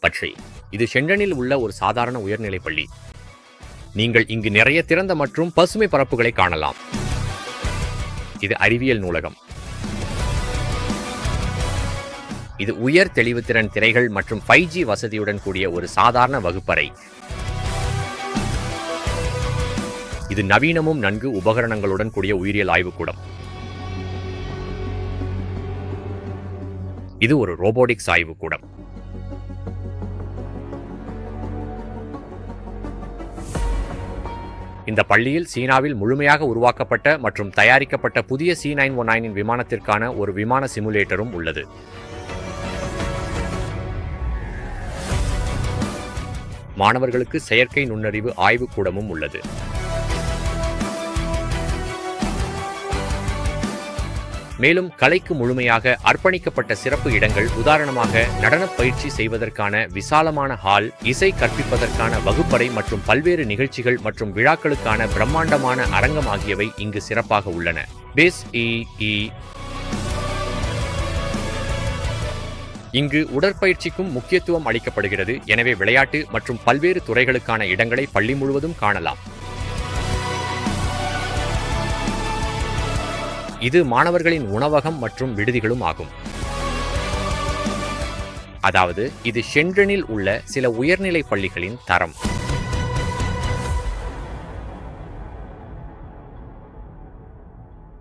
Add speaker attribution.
Speaker 1: பற்றி. இது ஷெண்டனில் உள்ள ஒரு சாதாரண உயர்நிலைப் பள்ளி. நீங்கள் இங்கு நிறைய திறந்த மற்றும் பசுமை பரப்புகளை காணலாம். இது அறிவியல் நூலகம். இது உயர் தெளிவுத்திறன் திரைகள் மற்றும் ஃபைவ் ஜி வசதியுடன் கூடிய ஒரு சாதாரண வகுப்பறை. இது நவீனமும் நன்கு உபகரணங்களுடன் கூடிய உயிரியல் ஆய்வுக்கூடம். இது ஒரு ரோபோட்டிக்ஸ் ஆய்வுக்கூடம். இந்த பள்ளியில் சீனாவில் முழுமையாக உருவாக்கப்பட்ட மற்றும் தயாரிக்கப்பட்ட புதிய சி நைன் ஒன் நைனின் விமானத்திற்கான ஒரு விமான சிமுலேட்டரும் உள்ளது. மாணவர்களுக்கு செயற்கை நுண்ணறிவு ஆய்வுக்கூடமும் உள்ளது. மேலும் கலைக்கு முழுமையாக அர்ப்பணிக்கப்பட்ட சிறப்பு இடங்கள் உதாரணமாக நடனப் பயிற்சி செய்வதற்கான விசாலமான ஹால் இசை கற்பிப்பதற்கான வகுப்பறை மற்றும் பல்வேறு நிகழ்ச்சிகள் மற்றும் விழாக்களுக்கான பிரம்மாண்டமான அரங்கம் ஆகியவை இங்கு சிறப்பாக உள்ளன. பேஸ் இ இ இங்கு உடற்பயிற்சிக்கும் முக்கியத்துவம் அளிக்கப்படுகிறது. எனவே விளையாட்டு மற்றும் பல்வேறு துறைகளுக்கான இடங்களை பள்ளி முழுவதும் காணலாம். இது மாணவர்களின் உணவகம் மற்றும் விடுதிகளும் ஆகும். அதாவது இது ஷென்ட்ரனில் உள்ள சில உயர்நிலை பள்ளிகளின் தரம்.